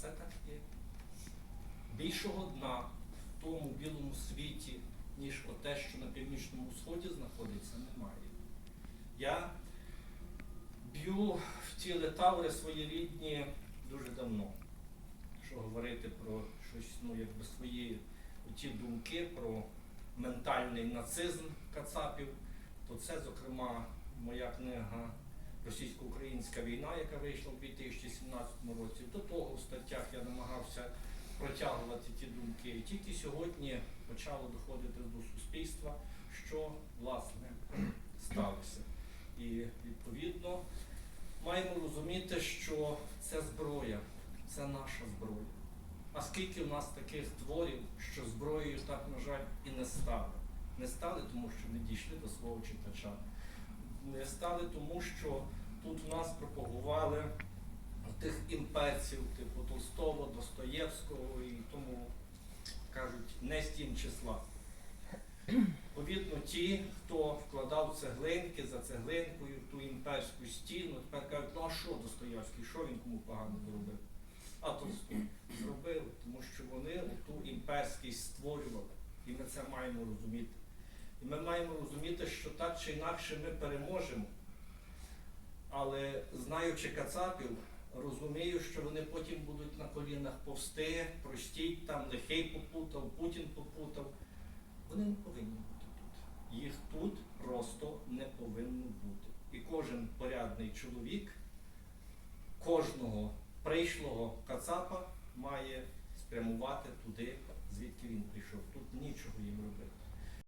це так є. Більшого дна в тому білому світі, ніж те, що на північному сході знаходиться, немає. Я б'ю в ті летаври своєрідні дуже давно. Якщо говорити про щось, ну, якби свої ті думки про ментальний нацизм Кацапів, то це, зокрема, моя книга Російсько-українська війна, яка вийшла в 2017 році. До того в статтях я намагався протягувати. І тільки сьогодні почало доходити до суспільства, що власне сталося. І відповідно маємо розуміти, що це зброя, це наша зброя. А скільки в нас таких творів, що зброєю так, на жаль, і не стали. Не стали, тому що не дійшли до свого читача. Не стали тому, що тут в нас пропагували тих імперців, типу Толстого, Достоєвського і кажуть, не стін числа. Відповідно, ті, хто вкладав цеглинки за цеглинкою ту імперську стіну, тепер кажуть, ну а що Достоєвський, що він кому погано зробив? А Толстой зробили, тому що вони ту імперськість створювали. І ми це маємо розуміти. І ми маємо розуміти, що так чи інакше ми переможемо. Але знаючи кацапів, розумію, що вони потім будуть на колінах повсти, простіть там, лихий попутав, Путін попутав. Вони не повинні бути тут. Їх тут просто не повинно бути. І кожен порядний чоловік, кожного прийшлого кацапа має спрямувати туди, звідки він прийшов. Тут нічого їм робити.